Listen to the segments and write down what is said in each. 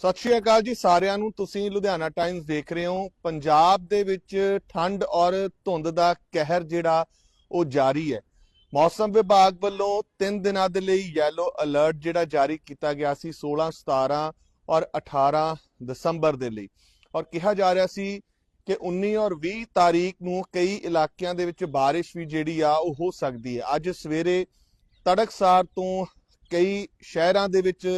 ਸਤਿ ਸ਼੍ਰੀ ਅਕਾਲ ਜੀ ਸਾਰਿਆਂ ਨੂੰ। ਤੁਸੀਂ ਲੁਧਿਆਣਾ ਟਾਈਮਜ਼ ਦੇਖ ਰਹੇ ਹੋ। ਪੰਜਾਬ ਦੇ ਵਿੱਚ ਠੰਡ ਔਰ ਧੁੰਦ ਦਾ ਕਹਿਰ ਜਿਹੜਾ, ਉਹ ਜਾਰੀ ਹੈ। ਮੌਸਮ ਵਿਭਾਗ ਵੱਲੋਂ 3 ਦਿਨਾਂ ਦੇ ਲਈ ਯੈਲੋ ਅਲਰਟ ਜਿਹੜਾ ਜਾਰੀ ਕੀਤਾ ਗਿਆ ਸੀ 16 17 ਔਰ 18 ਦਸੰਬਰ ਦੇ ਲਈ। ਔਰ ਕਿਹਾ ਜਾ ਰਿਹਾ ਸੀ ਕਿ 19 ਔਰ 20 ਤਾਰੀਖ ਨੂੰ ਕਈ ਇਲਾਕਿਆਂ ਦੇ ਵਿੱਚ ਬਾਰਿਸ਼ ਵੀ ਜਿਹੜੀ ਆ, ਉਹ ਹੋ ਸਕਦੀ ਹੈ। ਅੱਜ ਸਵੇਰੇ ਤੜਕਸਾਰ ਤੋਂ ਕਈ ਸ਼ਹਿਰਾਂ ਦੇ ਵਿੱਚ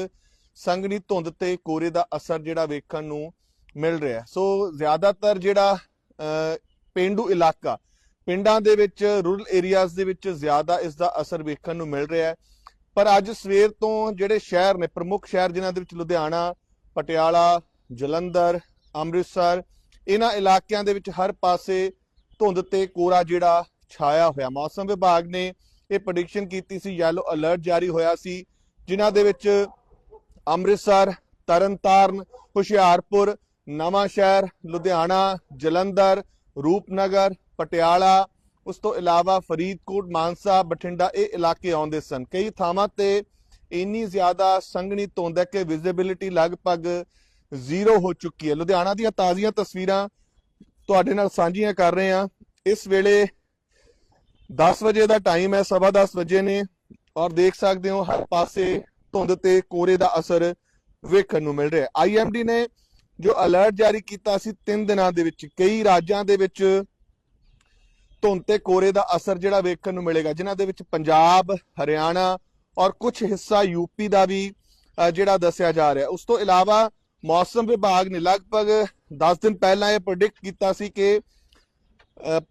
ਸੰਘਣੀ ਧੁੰਦ ਤੇ ਕੋਰੇ ਦਾ ਅਸਰ ਜਿਹੜਾ ਵੇਖਣ ਨੂੰ ਮਿਲ ਰਿਹਾ ਸੋ ਜ਼ਿਆਦਾਤਰ ਜਿਹੜਾ ਅਹ, ਪੇਂਡੂ ਇਲਾਕਾ ਪਿੰਡਾਂ ਦੇ ਵਿੱਚ ਰੂਰਲ ਏਰੀਆਜ਼ ਦੇ ਵਿੱਚ ਜ਼ਿਆਦਾ ਇਸ ਦਾ ਅਸਰ ਵੇਖਣ ਨੂੰ ਮਿਲ ਰਿਹਾ ਹੈ। ਪਰ ਅੱਜ ਸਵੇਰ ਤੋਂ ਜਿਹੜੇ ਸ਼ਹਿਰ ਨੇ ਪ੍ਰਮੁੱਖ ਸ਼ਹਿਰ ਜਿਨ੍ਹਾਂ ਦੇ ਵਿੱਚ ਲੁਧਿਆਣਾ ਪਟਿਆਲਾ ਜਲੰਧਰ ਅੰਮ੍ਰਿਤਸਰ ਇਹਨਾਂ ਇਲਾਕਿਆਂ ਦੇ ਵਿੱਚ ਹਰ ਪਾਸੇ ਧੁੰਦ ਤੇ ਕੋਰਾ ਜਿਹੜਾ ਛਾਇਆ ਹੋਇਆ। ਮੌਸਮ ਵਿਭਾਗ ਨੇ ਇਹ ਪ੍ਰੈਡਿਕਸ਼ਨ ਕੀਤੀ ਸੀ ਯੈਲੋ ਅਲਰਟ ਜਾਰੀ ਹੋਇਆ ਸੀ ਜਿਨ੍ਹਾਂ ਦੇ ਵਿੱਚ ਅੰਮ੍ਰਿਤਸਰ, ਤਰਨਤਾਰਨ, ਹੁਸ਼ਿਆਰਪੁਰ, ਨਵਾਂ ਸ਼ਹਿਰ, ਲੁਧਿਆਣਾ, ਜਲੰਧਰ, ਰੂਪਨਗਰ, ਪਟਿਆਲਾ, ਉਸ ਤੋਂ ਇਲਾਵਾ ਫਰੀਦਕੋਟ, ਮਾਨਸਾ, ਬਠਿੰਡਾ ਇਹ ਇਲਾਕੇ ਆਉਂਦੇ ਸਨ। ਕਈ ਥਾਵਾਂ ਤੇ ਇੰਨੀ ਜ਼ਿਆਦਾ ਸੰਘਣੀ ਧੁੰਦ ਹੈ ਕਿ ਵਿਜ਼ਿਬਿਲਿਟੀ ਲਗਭਗ ਜ਼ੀਰੋ ਹੋ ਚੁੱਕੀ ਹੈ। ਲੁਧਿਆਣਾ ਦੀਆਂ ਤਾਜ਼ੀਆਂ ਤਸਵੀਰਾਂ ਤੁਹਾਡੇ ਨਾਲ ਸਾਂਝੀਆਂ ਕਰ ਰਹੇ ਹਾਂ। ਇਸ ਵੇਲੇ 10 ਵਜੇ ਦਾ ਟਾਈਮ ਹੈ, ਸਵਾ 10 ਵਜੇ ਨੇ ਔਰ ਦੇਖ ਸਕਦੇ ਹੋ ਹਰ ਪਾਸੇ ਧੁੰਦ ਤੇ ਕੋਰੇ ਦਾ ਅਸਰ ਵੇਖਣ ਨੂੰ ਮਿਲ ਰਿਹਾ ਹੈ। ਆਈਐਮਡੀ ਨੇ ਜੋ ਅਲਰਟ ਜਾਰੀ ਕੀਤਾ ਸੀ 3 ਦਿਨਾਂ ਦੇ ਵਿੱਚ, ਕਈ ਰਾਜਾਂ ਦੇ ਵਿੱਚ ਧੁੰਦ ਤੇ ਕੋਰੇ ਦਾ ਅਸਰ ਜਿਹੜਾ ਵੇਖਣ ਨੂੰ ਮਿਲੇਗਾ, ਜਿਨ੍ਹਾਂ ਦੇ ਵਿੱਚ ਪੰਜਾਬ, ਹਰਿਆਣਾ ਔਰ ਕੁਝ ਹਿੱਸਾ ਯੂਪੀ ਦਾ ਵੀ ਜਿਹੜਾ ਦੱਸਿਆ ਜਾ ਰਿਹਾ ਉਸ ਤੋਂ ਇਲਾਵਾ ਮੌਸਮ ਵਿਭਾਗ ਨੇ ਲਗਭਗ 10 ਦਿਨ ਪਹਿਲਾਂ ਇਹ ਪ੍ਰੈਡਿਕਟ ਕੀਤਾ ਸੀ ਕਿ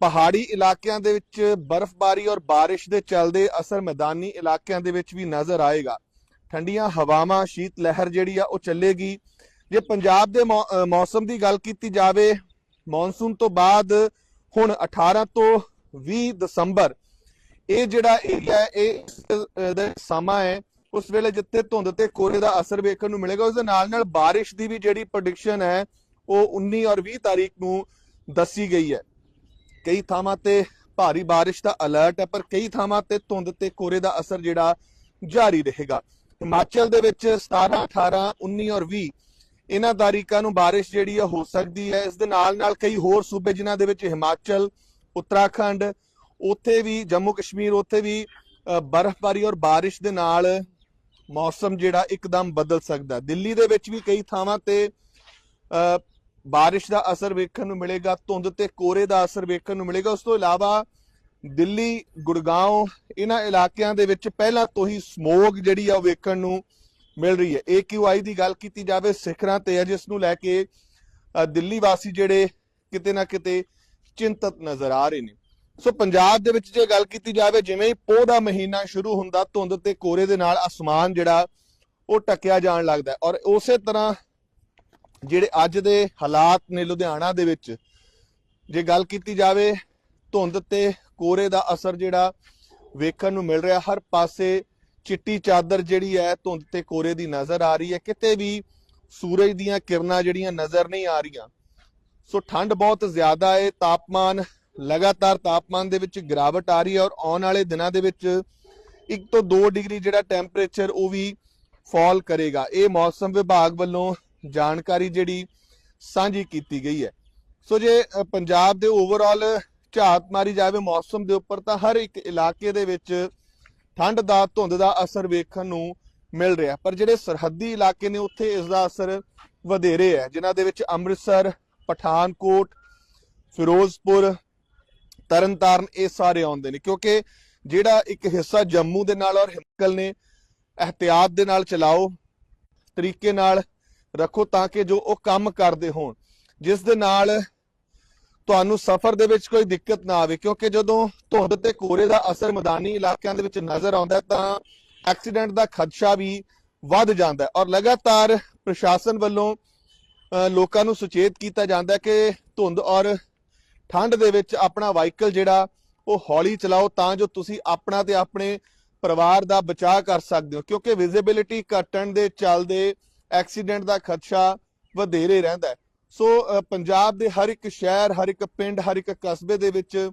ਪਹਾੜੀ ਇਲਾਕਿਆਂ ਦੇ ਵਿੱਚ ਬਰਫ਼ਬਾਰੀ ਔਰ ਬਾਰਿਸ਼ ਦੇ ਚੱਲਦੇ ਅਸਰ ਮੈਦਾਨੀ ਇਲਾਕਿਆਂ ਦੇ ਵਿੱਚ ਵੀ ਨਜ਼ਰ ਆਏਗਾ। ਠੰਡੀਆਂ ਹਵਾਵਾਂ ਸ਼ੀਤ ਲਹਿਰ ਜਿਹੜੀ ਆ, ਉਹ ਚੱਲੇਗੀ। ਜੇ ਪੰਜਾਬ ਦੇ ਮੌਸਮ ਦੀ ਗੱਲ ਕੀਤੀ ਜਾਵੇ, ਮੌਨਸੂਨ ਤੋਂ ਬਾਅਦ ਹੁਣ 18 ਤੋਂ 20 ਦਸੰਬਰ, ਇਹ ਜਿਹੜਾ ਏਰੀਆ ਇਹ ਦਾ ਸਮਾਂ ਹੈ, ਉਸ ਵੇਲੇ ਜਿੱਥੇ ਧੁੰਦ ਤੇ ਕੋਰੇ ਦਾ ਅਸਰ ਵੇਖਣ ਨੂੰ ਮਿਲੇਗਾ, ਉਸ ਦੇ ਨਾਲ ਨਾਲ ਬਾਰਿਸ਼ ਦੀ ਵੀ ਜਿਹੜੀ ਪ੍ਰੈਡਿਕਸ਼ਨ ਹੈ, ਉਹ 19 ਔਰ 20 ਤਾਰੀਖ ਨੂੰ ਦੱਸੀ ਗਈ ਹੈ। ਕਈ ਥਾਵਾਂ ਤੇ ਭਾਰੀ ਬਾਰਿਸ਼ ਦਾ ਅਲਰਟ ਹੈ, ਪਰ ਕਈ ਥਾਵਾਂ ਤੇ ਧੁੰਦ ਤੇ ਕੋਰੇ ਦਾ ਅਸਰ ਜਿਹੜਾ ਜਾਰੀ ਰਹੇਗਾ। ਹਿਮਾਚਲ ਦੇ ਵਿੱਚ 17 18 19 ਔਰ 20 ਇਹਨਾਂ ਤਾਰੀਖਾਂ ਨੂੰ ਬਾਰਿਸ਼ ਜਿਹੜੀ ਆ ਹੋ ਸਕਦੀ ਹੈ। ਇਸ ਦੇ ਨਾਲ ਨਾਲ ਕਈ ਹੋਰ ਸੂਬੇ ਜਿਨ੍ਹਾਂ ਦੇ ਵਿੱਚ ਹਿਮਾਚਲ ਉੱਤਰਾਖੰਡ ਉੱਥੇ ਵੀ ਜੰਮੂ ਕਸ਼ਮੀਰ ਉੱਥੇ ਵੀ ਬਰਫ਼ਬਾਰੀ ਔਰ ਬਾਰਿਸ਼ ਦੇ ਨਾਲ ਮੌਸਮ ਜਿਹੜਾ ਇੱਕਦਮ ਬਦਲ ਸਕਦਾ ਦਿੱਲੀ ਦੇ ਵਿੱਚ ਵੀ ਕਈ ਥਾਵਾਂ ਤੇ ਅ, ਬਾਰਿਸ਼ ਦਾ ਅਸਰ ਵੇਖਣ ਨੂੰ ਮਿਲੇਗਾ ਧੁੰਦ ਤੇ ਕੋਰੇ ਦਾ ਅਸਰ ਵੇਖਣ ਨੂੰ ਮਿਲੇਗਾ। ਉਸ ਤੋਂ ਇਲਾਵਾ ਦਿੱਲੀ ਗੁੜਗਾਉਂ ਇਹਨਾਂ ਇਲਾਕਿਆਂ ਦੇ ਵਿੱਚ ਪਹਿਲਾਂ ਤੋਂ ਹੀ ਸਮੋਗ ਜਿਹੜੀ ਆ ਉਹ ਵੇਖਣ ਨੂੰ ਮਿਲ ਰਹੀ ਹੈ। AQI ਦੀ ਗੱਲ ਕੀਤੀ ਜਾਵੇ, ਸਿਖਰਾਂ ਤੇ ਹੈ ਜਿਸ ਨੂੰ ਲੈ ਕੇ ਦਿੱਲੀ ਵਾਸੀ ਜਿਹੜੇ ਕਿਤੇ ਨਾ ਕਿਤੇ ਚਿੰਤਤ ਨਜ਼ਰ ਆ ਰਹੇ ਨੇ। ਸੋ ਪੰਜਾਬ ਦੇ ਵਿੱਚ ਜੇ ਗੱਲ ਕੀਤੀ ਜਾਵੇ, ਜਿਵੇਂ ਹੀ ਪੋਹ ਦਾ ਮਹੀਨਾ ਸ਼ੁਰੂ ਹੁੰਦਾ, ਧੁੰਦ ਤੇ ਕੋਰੇ ਦੇ ਨਾਲ ਅਸਮਾਨ ਜਿਹੜਾ, ਉਹ ਟਕਿਆ ਜਾਣ ਲੱਗਦਾ ਔਰ ਉਸੇ ਤਰ੍ਹਾਂ ਜਿਹੜੇ ਅੱਜ ਦੇ ਹਾਲਾਤ ਨੇ ਲੁਧਿਆਣਾ ਦੇ ਵਿੱਚ, ਜੇ ਗੱਲ ਕੀਤੀ ਜਾਵੇ, ਧੁੰਦ ਤੇ ਕੋਰੇ ਦਾ ਅਸਰ ਜਿਹੜਾ ਵੇਖਣ ਨੂੰ ਮਿਲ ਰਿਹਾ, ਹਰ ਪਾਸੇ ਚਿੱਟੀ ਚਾਦਰ ਜਿਹੜੀ ਹੈ ਧੁੰਦ ਤੇ ਕੋਰੇ ਦੀ ਨਜ਼ਰ ਆ ਰਹੀ ਹੈ, ਕਿਤੇ ਵੀ ਸੂਰਜ ਦੀਆਂ ਕਿਰਨਾਂ ਜਿਹੜੀਆਂ ਨਜ਼ਰ ਨਹੀਂ ਆ ਰਹੀਆਂ। ਸੋ ਠੰਡ ਬਹੁਤ ਜ਼ਿਆਦਾ ਹੈ, ਤਾਪਮਾਨ ਲਗਾਤਾਰ ਤਾਪਮਾਨ ਦੇ ਵਿੱਚ ਗਿਰਾਵਟ ਆ ਰਹੀ ਹੈ ਔਰ ਆਉਣ ਵਾਲੇ ਦਿਨਾਂ ਦੇ ਵਿੱਚ 1 ਤੋਂ 2 ਡਿਗਰੀ ਜਿਹੜਾ ਟੈਂਪਰੇਚਰ ਉਹ ਵੀ ਫਾਲ ਕਰੇਗਾ। ਇਹ ਮੌਸਮ ਵਿਭਾਗ ਵੱਲੋਂ ਜਾਣਕਾਰੀ ਜਿਹੜੀ ਸਾਂਝੀ ਕੀਤੀ ਗਈ ਹੈ। ਸੋ ਜੇ ਪੰਜਾਬ ਦੇ ਓਵਰਆਲ ਝਾਤ ਮਾਰੀ ਜਾਵੇ ਮੌਸਮ ਦੇ ਉੱਪਰ, ਤਾਂ ਹਰ ਇੱਕ ਇਲਾਕੇ ਦੇ ਵਿੱਚ ਠੰਡ ਦਾ, ਧੁੰਦ ਦਾ ਅਸਰ ਵੇਖਣ ਨੂੰ ਮਿਲ ਰਿਹਾ। ਪਰ ਜਿਹੜੇ ਸਰਹੱਦੀ ਇਲਾਕੇ ਨੇ, ਉੱਥੇ ਇਸ ਦਾ ਅਸਰ ਵਧੇਰੇ ਹੈ। ਜਿਨ੍ਹਾਂ ਦੇ ਵਿੱਚ ਅੰਮ੍ਰਿਤਸਰ, ਪਠਾਨਕੋਟ, ਫਿਰੋਜ਼ਪੁਰ, ਤਰਨਤਾਰਨ, ਇਹ ਸਾਰੇ ਆਉਂਦੇ ਨੇ। ਕਿਉਂਕਿ ਜਿਹੜਾ ਇੱਕ ਹਿੱਸਾ ਜੰਮੂ ਦੇ ਨਾਲ ਔਰ ਹਿਮਾਚਲ ਨੇ ਅਹਤਿਆਤ ਦੇ ਨਾਲ ਚਲਾਓ, ਤਰੀਕੇ ਨਾਲ ਰੱਖੋ ਤਾਂ ਕਿ ਜੋ ਉਹ ਕੰਮ ਕਰਦੇ ਹੋਣ, ਜਿਸ ਦੇ ਨਾਲ ਤੁਹਾਨੂੰ ਸਫ਼ਰ ਦੇ ਵਿੱਚ ਕੋਈ ਦਿੱਕਤ ਨਾ ਆਵੇ, ਕਿਉਂਕਿ ਜਦੋਂ ਧੁੰਦ ਤੇ ਕੋਰੇ ਦਾ ਅਸਰ ਮੈਦਾਨੀ ਇਲਾਕਿਆਂ ਦੇ ਵਿੱਚ ਨਜ਼ਰ ਆਉਂਦਾ ਤਾਂ ਐਕਸੀਡੈਂਟ ਦਾ ਖਦਸ਼ਾ ਵੀ ਵੱਧ ਜਾਂਦਾ ਹੈ। ਔਰ ਲਗਾਤਾਰ ਪ੍ਰਸ਼ਾਸਨ ਵੱਲੋਂ ਲੋਕਾਂ ਨੂੰ ਸੁਚੇਤ ਕੀਤਾ ਜਾਂਦਾ ਹੈ ਕਿ ਧੁੰਦ ਔਰ ਠੰਡ ਦੇ ਵਿੱਚ ਆਪਣਾ ਵਾਹੀਕਲ ਜਿਹੜਾ, ਉਹ ਹੌਲੀ ਚਲਾਓ, ਤਾਂ ਜੋ ਤੁਸੀਂ ਆਪਣਾ ਤੇ ਆਪਣੇ ਪਰਿਵਾਰ ਦਾ ਬਚਾਅ ਕਰ ਸਕਦੇ ਹੋ, ਕਿਉਂਕਿ ਵਿਜ਼ਿਬਿਲਿਟੀ ਘਟਣ ਦੇ ਚੱਲਦੇ ਐਕਸੀਡੈਂਟ ਦਾ ਖਦਸ਼ਾ ਵਧੇਰੇ ਰਹਿੰਦਾ ਹੈ। ਸੋ ਪੰਜਾਬ ਦੇ ਹਰ ਇੱਕ ਸ਼ਹਿਰ, ਹਰ ਇੱਕ ਪਿੰਡ, ਹਰ ਇੱਕ ਕਸਬੇ ਦੇ ਵਿੱਚ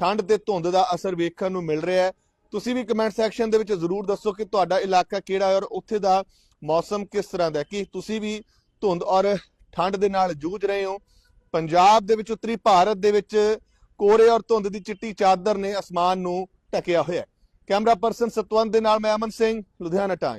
ਠੰਡ ਤੇ ਧੁੰਦ ਦਾ ਅਸਰ ਵੇਖਣ ਨੂੰ ਮਿਲ ਰਿਹਾ ਹੈ। ਤੁਸੀਂ ਵੀ ਕਮੈਂਟ ਸੈਕਸ਼ਨ ਦੇ ਵਿੱਚ ਜ਼ਰੂਰ ਦੱਸੋ ਕਿ ਤੁਹਾਡਾ ਇਲਾਕਾ ਕਿਹੜਾ ਹੈ ਔਰ ਉੱਥੇ ਦਾ ਮੌਸਮ ਕਿਸ ਤਰ੍ਹਾਂ ਦਾ ਹੈ। ਕੀ ਤੁਸੀਂ ਵੀ ਧੁੰਦ ਔਰ ਠੰਡ ਦੇ ਨਾਲ ਜੂਝ ਰਹੇ ਹੋ? ਪੰਜਾਬ ਦੇ ਵਿੱਚ ਉੱਤਰੀ ਭਾਰਤ ਦੇ ਵਿੱਚ ਕੋਰੇ ਔਰ ਧੁੰਦ ਦੀ ਚਿੱਟੀ ਚਾਦਰ ਨੇ ਅਸਮਾਨ ਨੂੰ ਢਕਿਆ ਹੋਇਆ ਹੈ। ਕੈਮਰਾ ਪਰਸਨ ਸਤਵੰਤ ਦੇ ਨਾਲ ਮੈਂ ਅਮਨ ਸਿੰਘ, ਲੁਧਿਆਣਾ ਟਾਈਮ।